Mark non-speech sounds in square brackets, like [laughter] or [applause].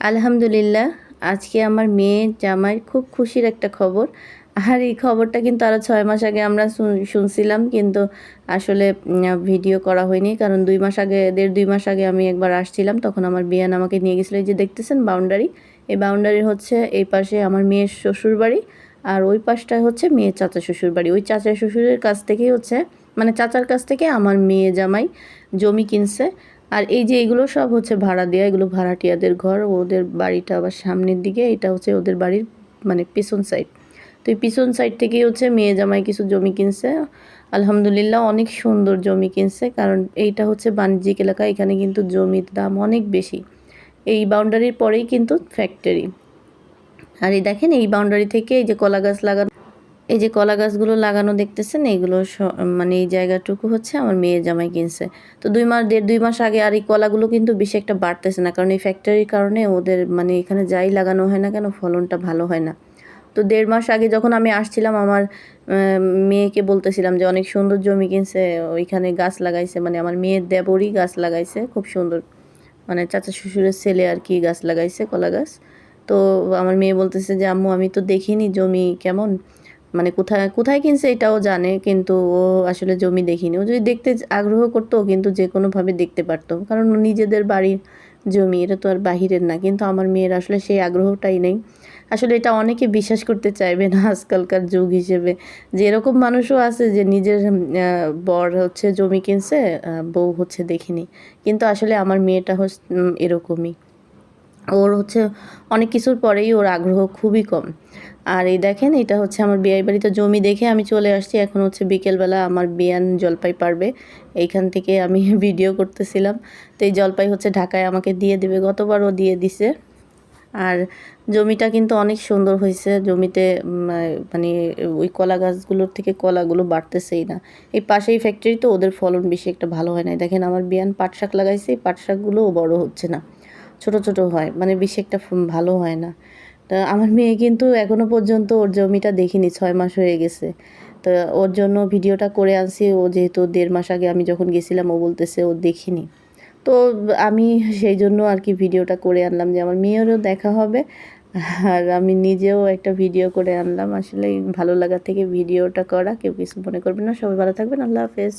আলহামদুলিল্লাহ, আজকে আমার মেয়ে জামাই খুব খুশির একটা খবর। আর এই খবরটা কিন্তু আরও ছয় মাস আগে আমরা শুন- শুনছিলাম, কিন্তু আসলে ভিডিও করা হয়নি। কারণ দুই মাস আগে, দেড় দুই মাস আগে আমি একবার আসছিলাম, তখন আমার বিয়ান আমাকে নিয়ে গেছিল। এই যে দেখতেছেন বাউন্ডারি এই বাউন্ডারি হচ্ছে এই পাশে আমার মেয়ের শ্বশুর বাড়ি আর ওই পাশটায় হচ্ছে মেয়ের চাচা শ্বশুর বাড়ি ওই চাচা শ্বশুরের কাছ থেকেই হচ্ছে মানে চাচার কাছ থেকে আমার মেয়ে জামাই জমি কিনছে। আর এই যে এগুলো সব হচ্ছে ভাড়া দেওয়া, এগুলো ভাড়াটিয়াদের ঘর, ওদের বাড়িটা আবার সামনের দিকে, এটা হচ্ছে ওদের বাড়ির মানে পিছন সাইড তো এই পিছন সাইড থেকেই হচ্ছে মেয়ে জামাই কিছু জমি কিনছে। আলহামদুলিল্লাহ অনেক সুন্দর জমি কিনছে, কারণ এইটা হচ্ছে বাণিজ্যিক এলাকা, এখানে কিন্তু জমির দাম অনেক বেশি। এই বাউন্ডারির পরেই কিন্তু ফ্যাক্টরি আর এই দেখেন, এই বাউন্ডারি থেকে এই যে কলা গাছ লাগানো এই যে কলা গাছগুলো লাগানো দেখতেছেন এইগুলো মানে এই জায়গাটুকু হচ্ছে আমার মেয়ে জামাই কিনছে। তো দুই মাস, দেড়, দুই মাস আগে আর এই কলাগুলো কিন্তু বেশি একটা বাড়তেছে না, কারণ এই ফ্যাক্টরির কারণে ওদের মানে এখানে যাই লাগানো হয় না কেন, ফলনটা ভালো হয় না। তো দেড় মাস আগে যখন আমি আসছিলাম, আমার মেয়েকে বলতেছিলাম যে অনেক সুন্দর জমি কিনছে, ওইখানে গাছ লাগাইছে মানে আমার মেয়ের দেবরই গাছ লাগাইছে, খুব সুন্দর। মানে চাচা শ্বশুরের ছেলে আর কি গাছ লাগাইছে কলা গাছ। তো আমার মেয়ে বলতেছে যে, আম্মু, আমি তো দেখিনি জমি কেমন? মানে কোথায় কোথায় কিনছে এটাও জানে, কিন্তু ও আসলে জমি দেখিনি। ও যদি দেখতে আগ্রহ করতো কিন্তু যে কোনোভাবে দেখতে পারতো। কারণ নিজেদের বাড়ির জমি, এটা তো আর বাহিরের না, কিন্তু আমার মেয়ের আসলে সেই আগ্রহটাই নেই। আসলে এটা অনেকে বিশ্বাস করতে চাইবে না আজকালকার যুগ হিসেবে। যে এরকম মানুষও আছে যে নিজের বর হচ্ছে জমি কিনছে বউ হচ্ছে দেখিনি। কিন্তু আসলে আমার মেয়েটা হচ্ছে এরকমই। ওর হচ্ছে অনেক কিছুর পরেই ওর আগ্রহ খুবই কম। আর এই দেখেন, এটা হচ্ছে আমার বিয়ে বাড়িতে জমি দেখে আমি চলে আসছি। এখন হচ্ছে বিকেলবেলা আমার বিয়ান জলপাই পারবে। এইখান থেকে আমি [laughs] ভিডিও করতেছিলাম। তো এই জলপাই হচ্ছে ঢাকায় আমাকে দিয়ে দেবে। গতবারও দিয়ে দিছে। আর জমিটা কিন্তু অনেক সুন্দর হয়েছে। জমিতে মানে ওই কলা গাছগুলোর থেকে কলাগুলো বাড়তেছেই না। এই পাশেই ফ্যাক্টরি তো, ওদের ফলন বেশি একটা ভালো হয় না দেখেন, আমার বিয়ান পাট শাক লাগাইছে। এই পাট শাকগুলোও বড় হচ্ছে না। ছোট ছোট হয়। মানে বেশি একটা ভালো হয় না। তা আমার মেয়ে কিন্তু এখনও পর্যন্ত ওর জমিটা দেখিনি, ছয় মাস হয়ে গেছে। তো ওর জন্য ভিডিওটা করে আনছি। ও যেহেতু দেড় মাস আগে আমি যখন গেছিলাম, ও বলতেছে ও দেখিনি। তো আমি সেই জন্য আর কি ভিডিওটা করে আনলাম যে আমার মেয়েরও দেখা হবে। আর আমি নিজেও একটা ভিডিও করে আনলাম। আসলে ভালো লাগা থেকে ভিডিওটা করা, কেউ কিছু মনে করবেন না। সবাই ভালো থাকবেন। আল্লাহ হাফেজ।